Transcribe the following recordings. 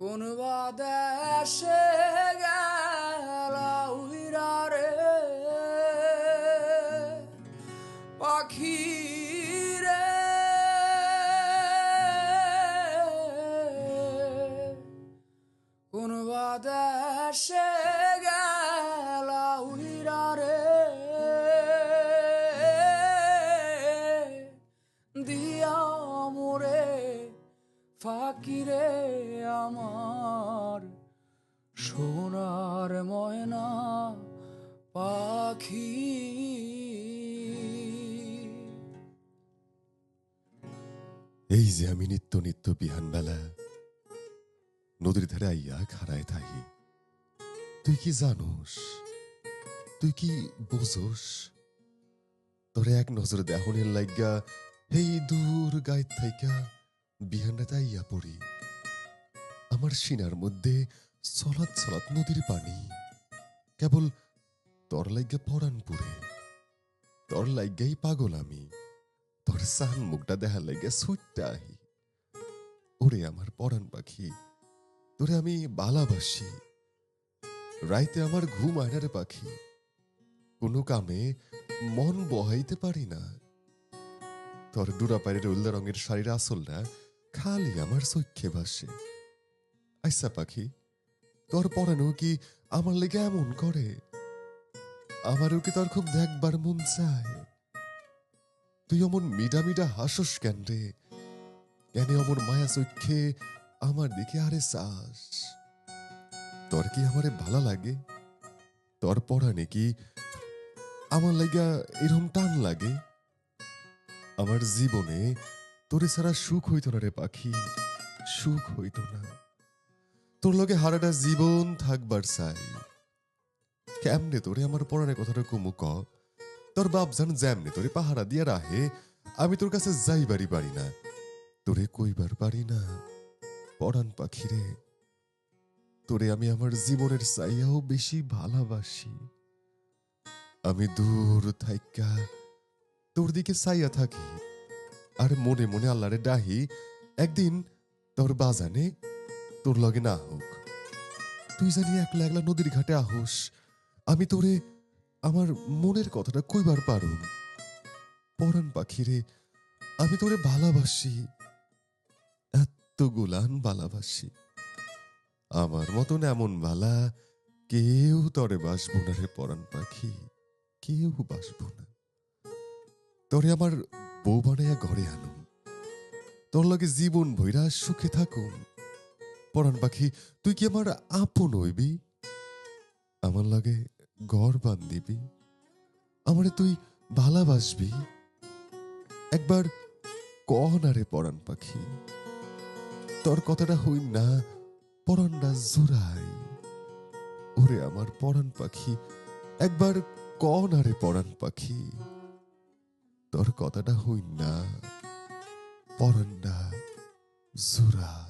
কোন বা দেশে গেল উইরা রে পাখি রে গেল দিয়া মোরে ফাকিরে। আমার সোনার ময়না পাখি। এই যে আমি নিত্য নিত্য বিহানবেলা নদীর ধারে আইয়া খাড়ায় থাকি। তুই কি জানোস, তুই কি বোঝোস? তোরে এক নজরে দেহনের লাইগা হেই দূর গায়ে থাইকা বিহানটাতে আইয়া পড়ি। আমার সিনার মধ্যে চলাত চলাত নদীর পানি। কেবল তোর লাইগা পরাণ পুরে তোর লাইগাই পাগল আমি। তোর সান মুখটা দেখা লাগে সুইটটা আহি। ওরে আমার পরাণ পাখি, তোরে আমি ভালোবাসি। রাইতে আমার ঘুম আয়নারে পাখি। কোনো কামে মন বহাইতে পারি না। তোর ডুরা উল্লা রঙের শাড়ির আসলটা খালি আমার চক্ষে ভাসে। আইসা পাখি, তোর পরানো কি আমার লেগে এমন করে? আমারও কি তোর খুব দেখবার মন চায়? তুই অমন মিডা মিডা হাসস কেন রে? কেন অমন মায়া চক্ষে আমার দিকে আরে চাস? তোর কি আমারে ভালো লাগে? তোর পড়া নাকি আমার লাগা এরম টান লাগে? আমার জীবনে তোরে ছাড়া সুখ হইতো না রে পাখি, সুখ হইতো না। তোর লগে হারাটা জীবন থাকবার চাই। কেমনে তোরে আমার পড়ানোর কথাটা কুমু ক? তোর বাপ জান যেমনি তোরে পাহারা দিয়া রাহে আমি তোর কাছে যাইবারই পারি না। তোরে কইবার পারি না, পরাণ পাখিরে। তোরে আমি আমার জীবনের চাইয়াও বেশি ভালোবাসি। আমি দূর থাইকা তোর দিকে চাইয়া থাকি, আর মনে মনে আল্লাহরে ডাহি, একদিন তোর বাজানে তোর লগে না হোক। তুই জানি একলা একলা নদীর ঘাটে আহোস। আমি তোরে আমার মনের কথাটা কইবার পারুম। পরাণ পাখিরে, আমি তোরে ভালোবাসি এত গুলান ভালোবাসি। আমার মতন এমন ভালা কেউ তরে বাসবো না রে পরাণ পাখি, কেউ বাসবো না। তরে আমার বউ বানাইয়া ঘরে আনুম। তোর লগে জীবন ভৈরা সুখে থাকুম। পরাণ পাখি, তুই কি আমার আপন হইবি? আমার লাগে ঘর দিবি আমারে তুই ভালাবাসবি। একবার কহ না রে পরাণ পাখি, তোর কথাটা হইন না, পরাণটা জোড়াই। ওরে আমার পরাণ পাখি, একবার কহ না রে পরাণ পাখি, তোর কথাটা হইন না, পরাণটা জোড়াই।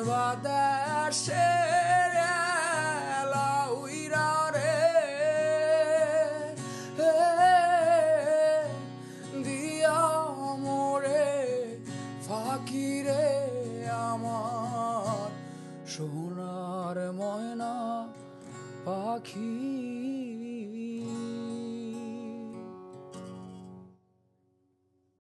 সর্বদেশের লাউইরা রে। দিয়া ফাঁকি রে আমার। সোনার ময়না পাখি